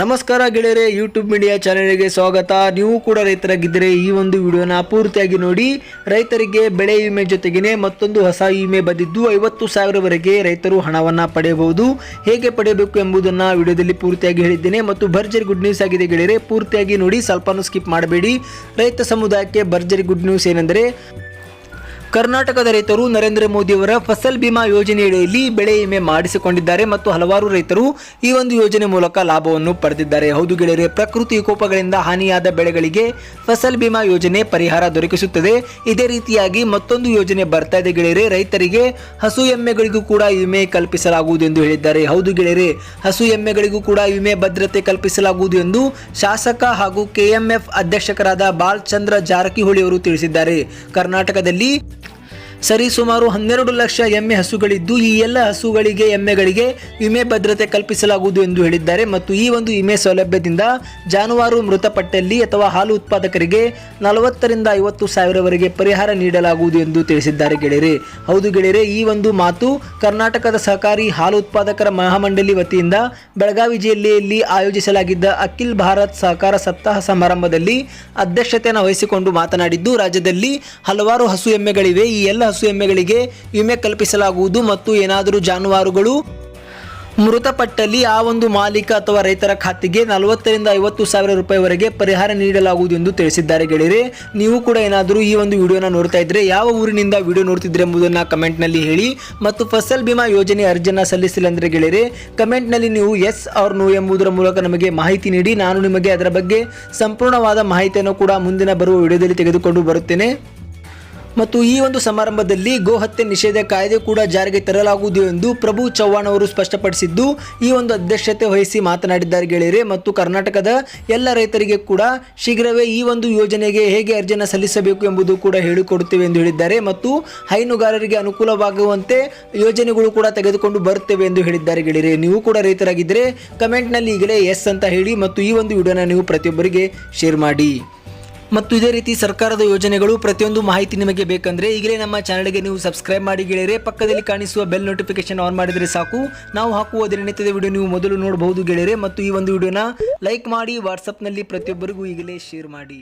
ನಮಸ್ಕಾರ ಗೆಳೆಯರೆ YouTube media ಚಾನೆಲ್ಗೆ ಸ್ವಾಗತ. ನೀವು ಕೂಡ ರೈತರಾಗಿದ್ದರೆ ಈ ಒಂದು ವಿಡಿಯೋನ ಪೂರ್ತಿಯಾಗಿ ನೋಡಿ. ರೈತರಿಗೆ ಬೆಳೆ ವಿಮೆ ಜೊತೆಗೇನೆ ಮತ್ತೊಂದು ಹೊಸ ವಿಮೆ ಬಂದಿದ್ದು ಐವತ್ತು ಸಾವಿರವರೆಗೆ ರೈತರು ಹಣವನ್ನು ಪಡೆಯಬಹುದು. ಹೇಗೆ ಪಡೆಯಬೇಕು ಎಂಬುದನ್ನು ವಿಡಿಯೋದಲ್ಲಿ ಪೂರ್ತಿಯಾಗಿ ಹೇಳಿದ್ದೇನೆ. ಮತ್ತು ಭರ್ಜರಿ ಗುಡ್ ನ್ಯೂಸ್ ಆಗಿದೆ ಗೆಳೆಯರೆ, ಪೂರ್ತಿಯಾಗಿ ನೋಡಿ, ಸ್ವಲ್ಪನೂ ಸ್ಕಿಪ್ ಮಾಡಬೇಡಿ. ರೈತ ಸಮುದಾಯಕ್ಕೆ ಭರ್ಜರಿ ಗುಡ್ ನ್ಯೂಸ್ ಏನೆಂದರೆ ಕರ್ನಾಟಕದ ರೈತರು ನರೇಂದ್ರ ಮೋದಿಯವರ ಫಸಲ್ ಬಿಮಾ ಯೋಜನೆಯಡಿಯಲ್ಲಿ ಬೆಳೆ ವಿಮೆ ಮಾಡಿಸಿಕೊಂಡಿದ್ದಾರೆ ಮತ್ತು ಹಲವಾರು ರೈತರು ಈ ಒಂದು ಯೋಜನೆ ಮೂಲಕ ಲಾಭವನ್ನು ಪಡೆದಿದ್ದಾರೆ. ಹೌದು ಗೆಳೆಯರೆ, ಪ್ರಕೃತಿ ವಿಕೋಪಗಳಿಂದ ಹಾನಿಯಾದ ಬೆಳೆಗಳಿಗೆ ಫಸಲ್ ಬಿಮಾ ಯೋಜನೆ ಪರಿಹಾರ ದೊರಕಿಸುತ್ತದೆ. ಇದೇ ರೀತಿಯಾಗಿ ಮತ್ತೊಂದು ಯೋಜನೆ ಬರ್ತಾ ಇದೆ ಗೆಳೆಯರೆ, ರೈತರಿಗೆ ಹಸು ಎಮ್ಮೆಗಳಿಗೂ ಕೂಡ ವಿಮೆ ಕಲ್ಪಿಸಲಾಗುವುದು ಎಂದು ಹೇಳಿದ್ದಾರೆ. ಹೌದು ಗೆಳೆಯರೆ, ಹಸು ಎಮ್ಮೆಗಳಿಗೂ ಕೂಡ ವಿಮೆ ಭದ್ರತೆ ಕಲ್ಪಿಸಲಾಗುವುದು ಎಂದು ಶಾಸಕ ಹಾಗೂ ಕೆಎಂಎಫ್ ಅಧ್ಯಕ್ಷಕರಾದ ಬಾಲ್ಚಂದ್ರ ಜಾರಕಿಹೊಳಿ ಅವರು ತಿಳಿಸಿದ್ದಾರೆ. ಕರ್ನಾಟಕದಲ್ಲಿ ಸರಿ, ಸುಮಾರು ಹನ್ನೆರಡು ಲಕ್ಷ ಎಮ್ಮೆ ಹಸುಗಳಿದ್ದು, ಈ ಎಲ್ಲ ಹಸುಗಳಿಗೆ, ಎಮ್ಮೆಗಳಿಗೆ ವಿಮೆ ಭದ್ರತೆ ಕಲ್ಪಿಸಲಾಗುವುದು ಎಂದು ಹೇಳಿದ್ದಾರೆ. ಮತ್ತು ಈ ಒಂದು ವಿಮೆ ಸೌಲಭ್ಯದಿಂದ ಜಾನುವಾರು ಮೃತಪಟ್ಟಲ್ಲಿ ಅಥವಾ ಹಾಲು ಉತ್ಪಾದಕರಿಗೆ ನಲವತ್ತರಿಂದ ಐವತ್ತು ಸಾವಿರವರೆಗೆ ಪರಿಹಾರ ನೀಡಲಾಗುವುದು ಎಂದು ತಿಳಿಸಿದ್ದಾರೆ ಗೆಳೆಯರೆ. ಹೌದು ಗೆಳೆಯರೆ, ಈ ಒಂದು ಮಾತು ಕರ್ನಾಟಕದ ಸಹಕಾರಿ ಹಾಲು ಉತ್ಪಾದಕರ ಮಹಾಮಂಡಳಿ ವತಿಯಿಂದ ಬೆಳಗಾವಿ ಜಿಲ್ಲೆಯಲ್ಲಿ ಆಯೋಜಿಸಲಾಗಿದ್ದ ಅಖಿಲ್ ಭಾರತ್ ಸಹಕಾರ ಸಪ್ತಾಹ ಸಮಾರಂಭದಲ್ಲಿ ಅಧ್ಯಕ್ಷತೆಯನ್ನು ವಹಿಸಿಕೊಂಡು ಮಾತನಾಡಿದ್ದು, ರಾಜ್ಯದಲ್ಲಿ ಹಲವಾರು ಹಸು ಎಮ್ಮೆಗಳಿವೆ. ಈ ಎಲ್ಲ ಹಸು ಎಮ್ಮೆಗಳಿಗೆ ವಿಮೆ ಕಲ್ಪಿಸಲಾಗುವುದು ಮತ್ತು ಏನಾದರೂ ಜಾನುವಾರುಗಳು? ಮೃತಪಟ್ಟಲ್ಲಿ ಆ ಒಂದು ಮಾಲೀಕ ಅಥವಾ ರೈತರ ಖಾತೆಗೆ ನಲವತ್ತರಿಂದ ಐವತ್ತು ಸಾವಿರ ರೂಪಾಯಿವರೆಗೆ ಪರಿಹಾರ ನೀಡಲಾಗುವುದು ಎಂದು ತಿಳಿಸಿದ್ದಾರೆ ಗೆಳೆಯರೆ. ನೀವು ಕೂಡ ಏನಾದರೂ ಈ ಒಂದು ವಿಡಿಯೋನ ನೋಡ್ತಾ ಇದ್ರೆ ಯಾವ ಊರಿನಿಂದ ವಿಡಿಯೋ ನೋಡ್ತಿದ್ರೆ ಎಂಬುದನ್ನು ಕಮೆಂಟ್ನಲ್ಲಿ ಹೇಳಿ ಮತ್ತು ಫಸಲ್ ಬಿಮಾ ಯೋಜನೆ ಅರ್ಜಿಯನ್ನು ಸಲ್ಲಿಸಿಲ್ಲ ಅಂದರೆ ಗೆಳೆಯರೆ, ಕಮೆಂಟ್ನಲ್ಲಿ ನೀವು ಎಸ್ ಆರ್ ನೋ ಎಂಬುದರ ಮೂಲಕ ನಮಗೆ ಮಾಹಿತಿ ನೀಡಿ, ನಾನು ನಿಮಗೆ ಅದರ ಬಗ್ಗೆ ಸಂಪೂರ್ಣವಾದ ಮಾಹಿತಿಯನ್ನು ಕೂಡ ಮುಂದಿನ ಬರುವ ವಿಡಿಯೋದಲ್ಲಿ ತೆಗೆದುಕೊಂಡು ಬರುತ್ತೇನೆ. ಮತ್ತು ಈ ಒಂದು ಸಮಾರಂಭದಲ್ಲಿ ಗೋಹತ್ಯೆ ನಿಷೇಧ ಕಾಯ್ದೆ ಕೂಡ ಜಾರಿಗೆ ತರಲಾಗುವುದು ಎಂದು ಪ್ರಭು ಚವ್ಹಾಣ್ ಅವರು ಸ್ಪಷ್ಟಪಡಿಸಿದ್ದು, ಈ ಒಂದು ಅಧ್ಯಕ್ಷತೆ ವಹಿಸಿ ಮಾತನಾಡಿದ್ದಾರೆ ಗೆಳೆಯರೆ. ಮತ್ತು ಕರ್ನಾಟಕದ ಎಲ್ಲ ರೈತರಿಗೆ ಕೂಡ ಶೀಘ್ರವೇ ಈ ಒಂದು ಯೋಜನೆಗೆ ಹೇಗೆ ಅರ್ಜಿಯನ್ನು ಸಲ್ಲಿಸಬೇಕು ಎಂಬುದು ಕೂಡ ಹೇಳಿಕೊಡುತ್ತೇವೆ ಎಂದು ಹೇಳಿದ್ದಾರೆ. ಮತ್ತು ಹೈನುಗಾರರಿಗೆ ಅನುಕೂಲವಾಗುವಂತೆ ಯೋಜನೆಗಳು ಕೂಡ ತೆಗೆದುಕೊಂಡು ಬರುತ್ತೇವೆ ಎಂದು ಹೇಳಿದ್ದಾರೆ ಗೆಳೆಯರೆ. ನೀವು ಕೂಡ ರೈತರಾಗಿದ್ದರೆ ಕಮೆಂಟ್ನಲ್ಲಿ ಈಗಲೇ ಎಸ್ ಅಂತ ಹೇಳಿ ಮತ್ತು ಈ ಒಂದು ವಿಡಿಯೋನ ನೀವು ಪ್ರತಿಯೊಬ್ಬರಿಗೆ ಶೇರ್ ಮಾಡಿ. ಮತ್ತು ಇದೇ ರೀತಿ ಸರ್ಕಾರದ ಯೋಜನೆಗಳು ಪ್ರತಿಯೊಂದು ಮಾಹಿತಿ ನಿಮಗೆ ಬೇಕಂದ್ರೆ ಈಗಲೇ ನಮ್ಮ ಚಾನಲ್ಗೆ ನೀವು ಸಬ್ಸ್ಕ್ರೈಬ್ ಮಾಡಿ ಗೆಳೆಯರೆ, ಪಕ್ಕದಲ್ಲಿ ಕಾಣಿಸುವ ಬೆಲ್ ನೋಟಿಫಿಕೇಶನ್ ಆನ್ ಮಾಡಿದರೆ ಸಾಕು. ನಾವು ಹಾಕುವ ದಿನನಿತ್ಯದ ವಿಡಿಯೋ ನೀವು ಮೊದಲು ನೋಡಬಹುದು ಗೆಳೆಯರೆ. ಮತ್ತು ಈ ಒಂದು ವಿಡಿಯೋನ ಲೈಕ್ ಮಾಡಿ ವಾಟ್ಸಪ್ನಲ್ಲಿ ಪ್ರತಿಯೊಬ್ಬರಿಗೂ ಈಗಲೇ ಶೇರ್ ಮಾಡಿ.